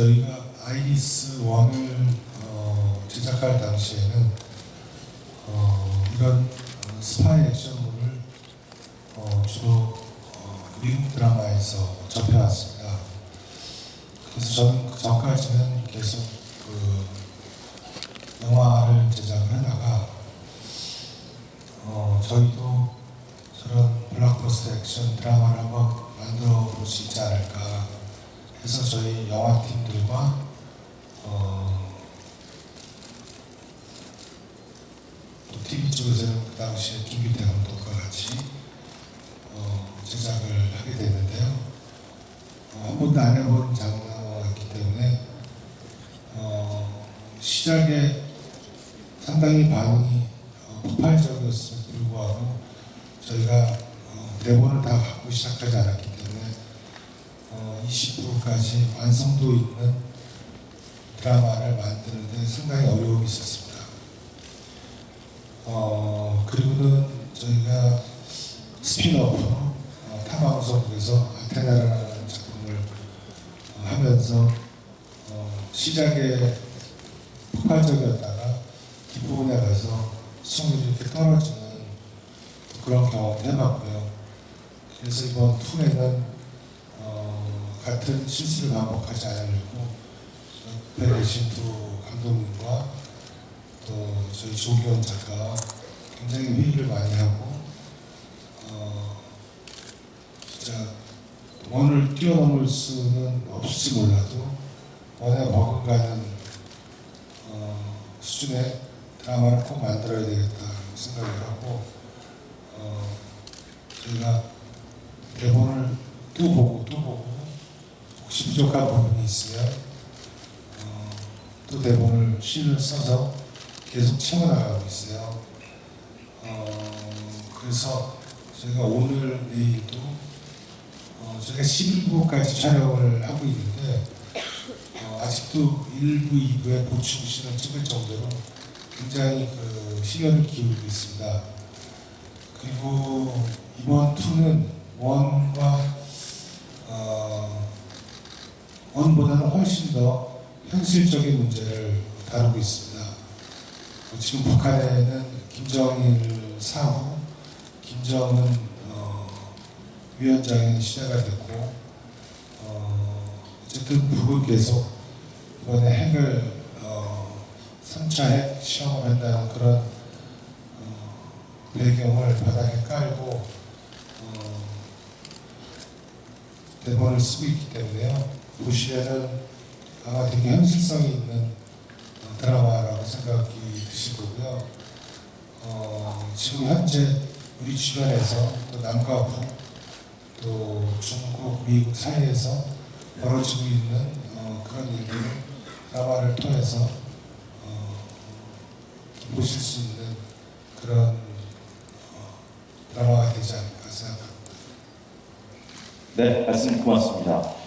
저희가 아이리스 원을 어, 제작할 당시에는 어, 이런 어, 스파이 액션물을 어, 주로 어, 미국 드라마에서 접해왔습니다. 그래서 저는 그 전까지는 계속 그 영화를 제작을 하다가 어, 저희도 저런 블록버스터 액션 드라마를 한번 만들어 볼 수 있지 않을까 해서 저희 영화팀들과 어, 또 TV 쪽에서는 그 당시에 김규태 감독과 같이 어, 제작을 하게 됐는데요. 어, 한 번도 안 해본 장르였기 때문에 어, 시작에 상당히 반응이 어, 폭발적이었음에도 불구하고 저희가 어, 대본을 다 갖고 시작하지 않았기 때문에 어, 20%까지 완성도 있는 드라마를 만드는데 상당히 어려움이 있었습니다. 어, 그리고는 저희가 스피너프 어, 타방송국에서 아테나라는 작품을 어, 하면서 어, 시작에 폭발적이었다가 뒷부분에 가서 시청률이 이렇게 떨어지는 그런 경험을 해봤고요. 그래서 이번 투에는 어, 같은 실수를 반복하지 않으려고 배레신투 감독님과 또 저희 조기원 작가와 굉장히 회의를 많이 하고 어, 진짜 원을 뛰어넘을 수는 없을지 몰라도 원에 버금가는 어, 수준의 드라마를 꼭 만들어야 되겠다 생각을 하고 어, 저희가 대본을 또 보고 또 보고 부족한 부분이 있으면 어, 또 대본을 시를 써서 계속 채워나가고 있어요. 어, 그래서 저희가 오늘 내일도 어, 저희가 11부까지 촬영을 하고 있는데 어, 아직도 1부, 2부에 보충신을 찍을 정도로 굉장히 그 시간을 기울이고 있습니다. 그리고 이번 투는 원과 어, 원보다는 훨씬 더 현실적인 문제를 다루고 있습니다. 어, 지금 북한에는 김정일 사후 김정은 어, 위원장이 시대가 됐고 어, 어쨌든 북은 계속 이번에 핵을 어, 3차 핵 시험을 한다는 그런 어, 배경을 바닥에 깔고 대본을 쓰고 있기 때문에요. 보시면은 아마 되게 현실성이 있는 어, 드라마라고 생각이 드실 거고요. 어, 지금 현재 우리 주변에서 또 남과 북, 또 중국, 미국 사이에서 벌어지고 있는 어, 그런 일들을 드라마를 통해서 어, 보실 수 있는 그런 어, 드라마가 되지 않을까. 네, 말씀 고맙습니다.